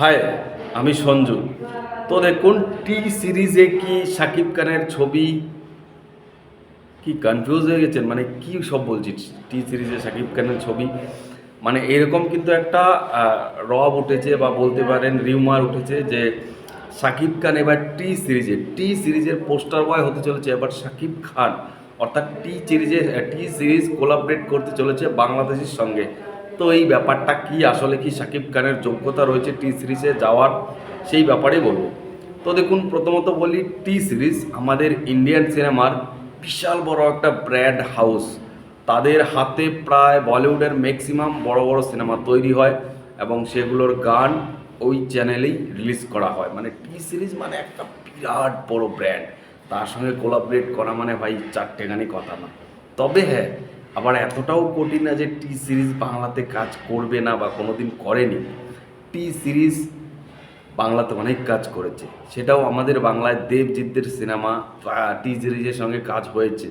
High, আমি সঞ্জু। তো দেখুন টি সিরিজে কি শাকিব খানের ছবি? কি কনফিউজ হয়ে গেছেন? মানে কি সব বলছি টি সিরিজে শাকিব খানের ছবি? মানে এরকম কিন্তু একটা রব উঠেছে বা বলতে পারেন রিউমার উঠেছে যে শাকিব খান এবার টি সিরিজে টি সিরিজের পোস্টার বয় হতে চলেছে এবার শাকিব খান। অর্থাৎ টি সিরিজে টি সিরিজ কোলাবরেট করতে চলেছে বাংলাদেশের সঙ্গে। তো এই ব্যাপারটা কি? আসলে কি শাকিব খানের যোগ্যতা রয়েছে টি সিরিজে যাওয়ার? সেই ব্যাপারেই বলব। তো দেখুন, প্রথমত বলি, টি সিরিজ আমাদের ইন্ডিয়ান সিনেমার বিশাল বড় একটা ব্র্যান্ড হাউস। তাদের হাতে প্রায় বলিউডের ম্যাক্সিমাম বড় বড় সিনেমা তৈরি হয় এবং সেগুলোর গান ওই চ্যানেলেই রিলিজ করা হয়। মানে টি সিরিজ মানে একটা বিরাট বড় ব্র্যান্ড। তার সঙ্গে কোলাবরেট করা মানে ভাই চারটেখানি কথা না। তবে হ্যাঁ আবার এতটাও কঠিন না যে টি সিরিজ বাংলাতে কাজ করবে না বা কোনো দিন করেনি। টি সিরিজ বাংলাতে অনেক কাজ করেছে। সেটাও আমাদের বাংলায় দেবজিৎদের সিনেমা টি সিরিজের সঙ্গে কাজ হয়েছে।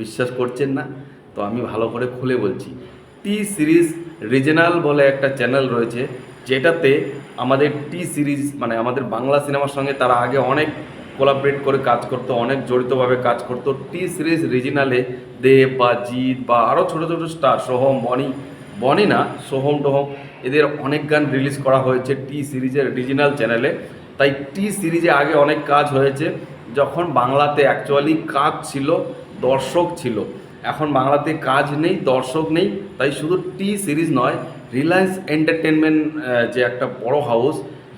বিশ্বাস করছেন না? তো আমি ভালো করে খুলে বলছি। টি সিরিজ রিজনাল বলে একটা চ্যানেল রয়েছে, যেটাতে আমাদের টি সিরিজ মানে আমাদের বাংলা সিনেমার সঙ্গে তারা আগে অনেক কোলাবরেট করে কাজ করতো, অনেক জড়িতভাবে কাজ করতো। টি সিরিজ রিজিনালে দেব বা জিৎ বা আরও ছোটো ছোটো স্টার, সোহম, বনি বনি না, সোহম টোহম, এদের অনেক গান রিলিজ করা হয়েছে টি সিরিজের রিজিনাল চ্যানেলে। তাই টি সিরিজে আগে অনেক কাজ হয়েছে, যখন বাংলাতে অ্যাকচুয়ালি কাজ ছিল, দর্শক ছিল। এখন বাংলাতে কাজ নেই, দর্শক নেই, তাই শুধু টি সিরিজ নয়, রিলায়েন্স এন্টারটেনমেন্ট যে একটা বড় হাউস,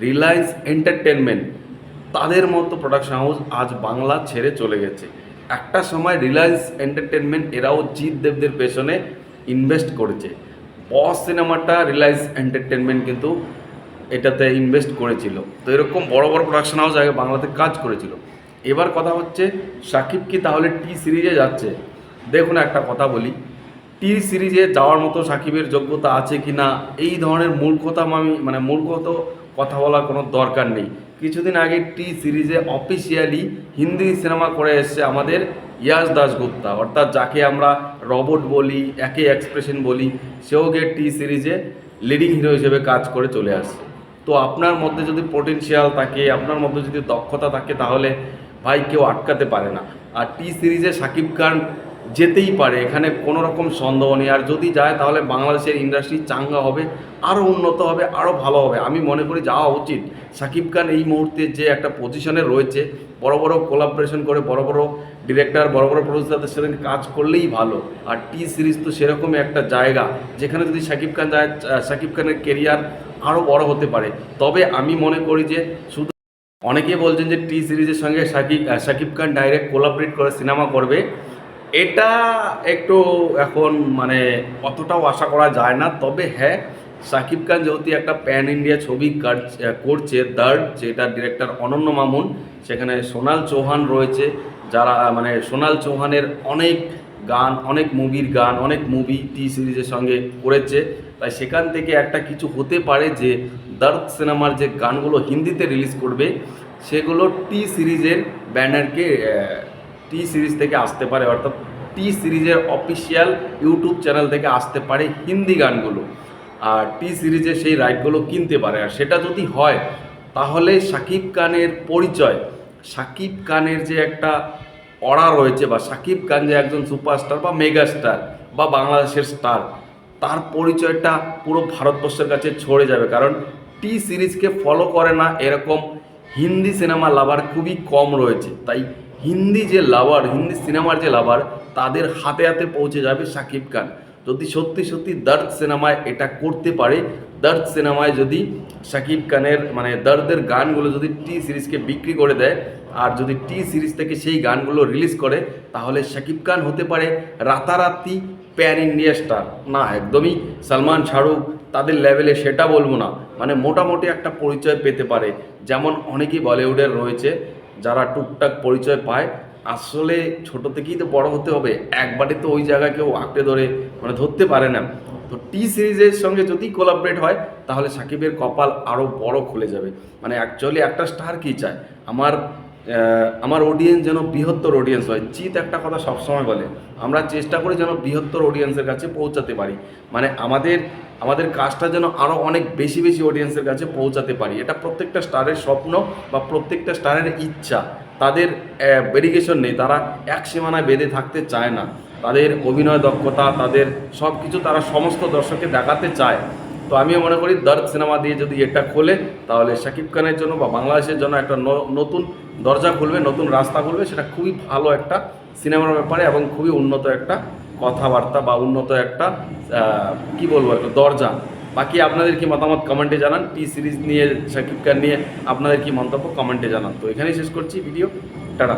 রিলায়েন্স এন্টারটেনমেন্ট তাদের মতো প্রোডাকশন হাউস আজ বাংলা ছেড়ে চলে গেছে। একটা সময় রিলায়েন্স এন্টারটেনমেন্ট এরাও জিৎ দেবদের পেছনে ইনভেস্ট করেছে। বস সিনেমাটা রিলায়েন্স এন্টারটেনমেন্ট কিন্তু এটাতে ইনভেস্ট করেছিল। তো এরকম বড় বড় প্রোডাকশন হাউস আগে বাংলাতে কাজ করেছিল। এবার কথা হচ্ছে, সাকিব কি তাহলে টি সিরিজে যাচ্ছে? দেখুন একটা কথা বলি টি সিরিজে যাওয়ার মতো সাকিবের যোগ্যতা আছে কি না এই ধরনের মূর্খতা আমি মানে মূর্খত কথা বলার কোনো দরকার নেই। কিছুদিন আগে টি সিরিজে অফিসিয়ালি হিন্দি সিনেমা করে এসছে আমাদের ইয়াস দাসগুপ্তা অর্থাৎ যাকে আমরা রবট বলি, একে এক্সপ্রেশন বলি, সেও গিয়ে টি সিরিজে লিডিং হিরো হিসেবে কাজ করে চলে আসছে। তো আপনার মধ্যে যদি পোটেনশিয়াল থাকে, আপনার মধ্যে যদি দক্ষতা থাকে, তাহলে ভাই কেউ আটকাতে পারে না। আর টি সিরিজে সাকিব খান যেতেই পারে, এখানে কোনো রকম সন্দেহ নেই। আর যদি যায়, তাহলে বাংলাদেশের ইন্ডাস্ট্রি চাঙ্গা হবে আরও উন্নত হবে আরও ভালো হবে। আমি মনে করি যাওয়া উচিত। সাকিব খান এই মুহূর্তে যে একটা পজিশনে রয়েছে, বড় বড় কোলাবরেশন করে, বড় বড় ডিরেক্টর বড় বড় প্রডিউসারদের সাথে কাজ করলেই ভালো। আর টি সিরিজ তো সেরকমই একটা জায়গা, যেখানে যদি সাকিব খান যায় সাকিব খানের কেরিয়ার আরও বড় হতে পারে। তবে আমি মনে করি যে শুধু অনেকেই বলছেন যে টি সিরিজের সঙ্গে সাকিব সাকিব খান ডাইরেক্ট কোলাবরেট করে, সিনেমা করবে। এটা একটু এখন মানে অতটাও আশা করা যায় না। তবে হ্যাঁ সাকিব খান যেহেতু একটা প্যান ইন্ডিয়া ছবি করছে দার্ড যেটা ডিরেক্টর অনন্য মামুন, সেখানে সোনাল চৌহান রয়েছে, যারা মানে সোনাল চৌহানের অনেক গান, অনেক মুভির গান, অনেক মুভি টি সিরিজের সঙ্গে করেছে। তাই সেখান থেকে একটা কিছু হতে পারে যে দার্দ সিনেমার যে গানগুলো হিন্দিতে রিলিজ করবে, সেগুলো টি সিরিজের ব্যানারকে টি সিরিজ থেকে আসতে পারে, অর্থাৎ টি সিরিজের অফিসিয়াল ইউটিউব চ্যানেল থেকে আসতে পারে হিন্দি গানগুলো। আর টি সিরিজের সেই রাইটগুলো কিনতে পারে। আর সেটা যদি হয়, তাহলে সাকিব খানের পরিচয়, সাকিব খানের যে একটা অড়া রয়েছে বা সাকিব খান যে একজন সুপারস্টার বা মেগা স্টার বা বাংলাদেশের স্টার, তার পরিচয়টা পুরো ভারতবর্ষের কাছে ছড়ে যাবে। কারণ টি সিরিজকে ফলো করে না, এরকম হিন্দি সিনেমা লাভার খুবই কম রয়েছে। তাই হিন্দি যে লাভার হিন্দি সিনেমার যে লাভার তাদের হাতে হাতে পৌঁছে যাবে সাকিব খান। যদি সত্যি সত্যি দর্দ সিনেমায় এটা করতে পারে, দর্দ সিনেমায় যদি সাকিব খানের মানে দর্দের গানগুলো যদি টি সিরিজকে বিক্রি করে দেয়, আর যদি টি সিরিজ থেকে সেই গানগুলো রিলিজ করে, তাহলে সাকিব খান হতে পারে রাতারাতি প্যান ইন্ডিয়া স্টার না, একদমই সালমান শাহরুখ তাদের লেভেলে সেটা বলব না। মানে মোটামুটি একটা পরিচয় পেতে পারে। যেমন অনেকেই বলিউডের রয়েছে যারা টুকটাক পরিচয় পায়, আসলে ছোট থেকেই তো বড় হতে হবে। একবারে তো ওই জায়গায় কেউ আঁকড়ে ধরে মানে ধরতে পারে না। তো টি সিরিজের সঙ্গে যদি কোলাবরেট হয়, তাহলে সাকিবের কপাল আরও বড় খুলে যাবে। মানে অ্যাকচুয়ালি একটা স্টার কী চায়? আমার আমার অডিয়েন্স যেন বৃহত্তর অডিয়েন্স হয়। জিৎ একটা কথা সবসময় বলে, আমরা চেষ্টা করি যেন বৃহত্তর অডিয়েন্সের কাছে পৌঁছাতে পারি। মানে আমাদের আমাদের কাজটা যেন আরও অনেক বেশি বেশি অডিয়েন্সের কাছে পৌঁছাতে পারি। এটা প্রত্যেকটা স্টারের স্বপ্ন বা প্রত্যেকটা স্টারের ইচ্ছা। তাদের ভেরিগেশন নেই। তারা এক সীমানায় বেঁধে থাকতে চায় না। তাদের অভিনয় দক্ষতা, তাদের সব কিছু তারা সমস্ত দর্শককে দেখাতে চায়। তো আমিও মনে করি দর্দ সিনেমা দিয়ে যদি এটা খোলে, তাহলে শাকিব খানের জন্য বা বাংলাদেশের জন্য একটা নতুন দরজা খুলবে, নতুন রাস্তা খুলবে, সেটা খুবই ভালো একটা সিনেমার ব্যাপারে এবং খুবই উন্নত একটা কথাবার্তা বা উন্নত একটা কি বলব, একটা দরজা। বাকি আপনাদের কি মতামত কমেন্টে জানান, টি সিরিজ নিয়ে, শাকিব খান নিয়ে আপনাদের কি মন্তব্য কমেন্টে জানান। তো এখানেই শেষ করছি, ভিডিও, টাটা।